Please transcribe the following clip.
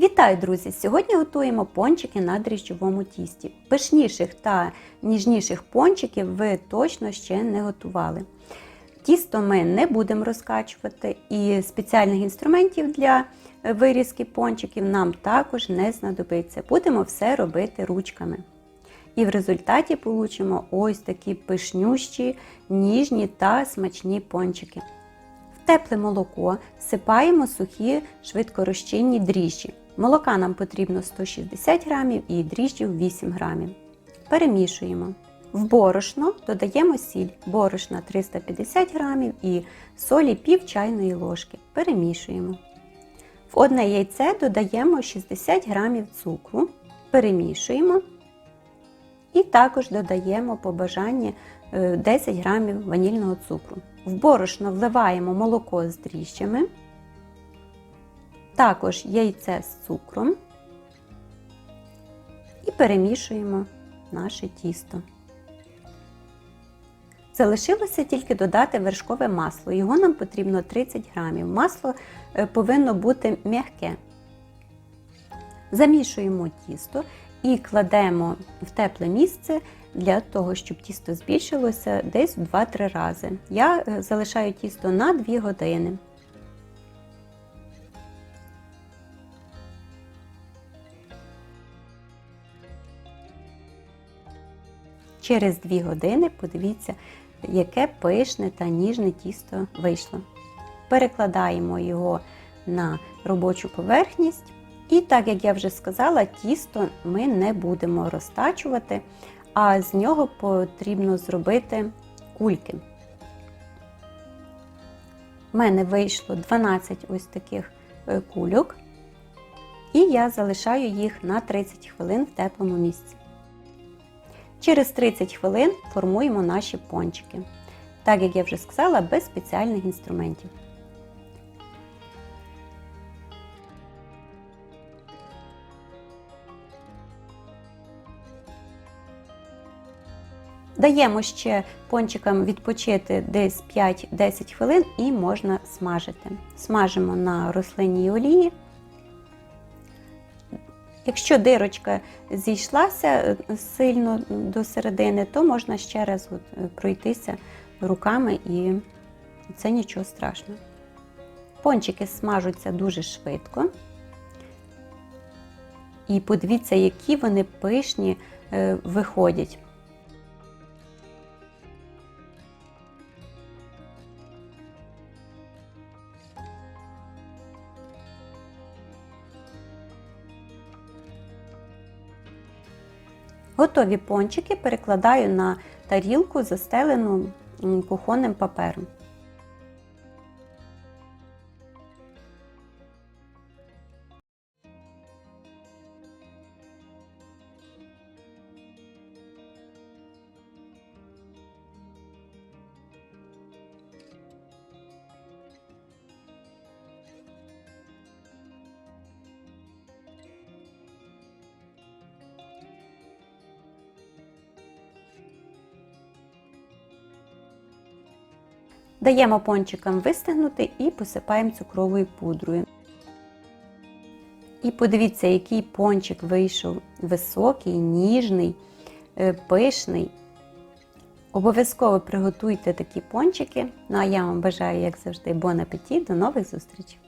Вітаю, друзі! Сьогодні готуємо пончики на дріжджовому тісті. Пишніших та ніжніших пончиків ви точно ще не готували. Тісто ми не будемо розкачувати, і спеціальних інструментів для вирізки пончиків нам також не знадобиться. Будемо все робити ручками. І в результаті получимо ось такі пишнющі, ніжні та смачні пончики. В тепле молоко всипаємо сухі швидкорозчинні дріжджі. Молока нам потрібно 160 грамів і дріжджів 8 грамів. Перемішуємо. В борошно додаємо сіль, борошна 350 грамів і солі пів чайної ложки. Перемішуємо. В одне яйце додаємо 60 грамів цукру, перемішуємо. І також додаємо по бажанні 10 грамів ванільного цукру. В борошно вливаємо молоко з дріжджами, також яйце з цукром і перемішуємо наше тісто. Залишилося тільки додати вершкове масло. Його нам потрібно 30 грамів. Масло повинно бути м'яке. Замішуємо тісто і кладемо в тепле місце для того, щоб тісто збільшилося десь в 2-3 рази. Я залишаю тісто на 2 години. Через 2 години подивіться, яке пишне та ніжне тісто вийшло. Перекладаємо його на робочу поверхність. І так, як я вже сказала, тісто ми не будемо розтачувати, а з нього потрібно зробити кульки. У мене вийшло 12 ось таких кульок, і я залишаю їх на 30 хвилин в теплому місці. Через 30 хвилин формуємо наші пончики. Так, як я вже сказала, без спеціальних інструментів. Даємо ще пончикам відпочити десь 5-10 хвилин і можна смажити. Смажимо на рослинній олії. Якщо дирочка зійшлася сильно до середини, то можна ще раз пройтися руками і це нічого страшного. Пончики смажуться дуже швидко. І подивіться, які вони пишні виходять. Готові пончики перекладаю на тарілку, застелену кухонним папером. Даємо пончикам вистигнути і посипаємо цукровою пудрою. І подивіться, який пончик вийшов високий, ніжний, пишний. Обов'язково приготуйте такі пончики. Ну а я вам бажаю, як завжди, бон апетит. До нових зустрічей!